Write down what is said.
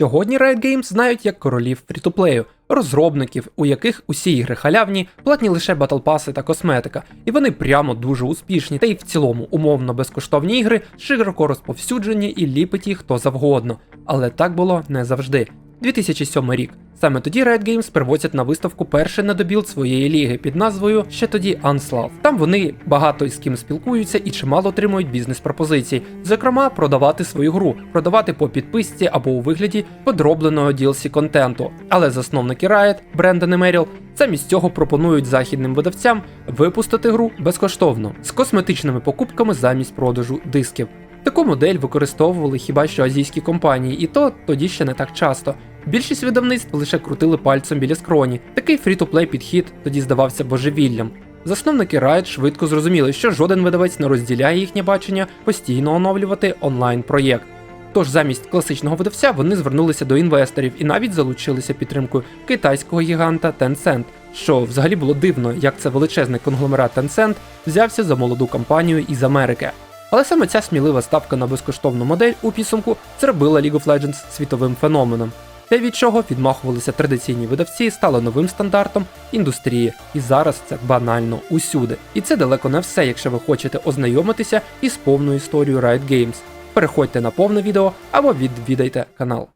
Сьогодні Riot Games знають як королів фрітоплею, розробників, у яких усі ігри халявні, платні лише батлпаси та косметика, і вони прямо дуже успішні, та й в цілому умовно безкоштовні ігри широко розповсюджені і ліпить їх хто завгодно. Але так було не завжди. 2007 рік. Саме тоді Riot Games привозять на виставку перший недобілд своєї ліги під назвою ще тоді Unslav. Там вони багато з ким спілкуються і чимало отримують бізнес-пропозицій, зокрема, продавати свою гру, продавати по підписці або у вигляді подробленого DLC контенту. Але засновники Riot, Брендон і Меріл, замість цього пропонують західним видавцям випустити гру безкоштовно з косметичними покупками замість продажу дисків. Таку модель використовували хіба що азійські компанії, і то тоді ще не так часто. Більшість видавництв лише крутили пальцем біля скроні. Такий фрі-то-плей підхід тоді здавався божевіллям. Засновники Riot швидко зрозуміли, що жоден видавець не розділяє їхнє бачення постійно оновлювати онлайн-проєкт. Тож замість класичного видавця вони звернулися до інвесторів і навіть залучилися підтримкою китайського гіганта Tencent, що взагалі було дивно, як це величезний конгломерат Tencent взявся за молоду компанію із Америки. Але саме ця смілива ставка на безкоштовну модель у підсумку зробила League of Legends світовим феноменом. Те, від чого відмахувалися традиційні видавці, стало новим стандартом індустрії, і зараз це банально усюди. І це далеко не все, якщо ви хочете ознайомитися із повною історією Riot Games. Переходьте на повне відео або відвідайте канал.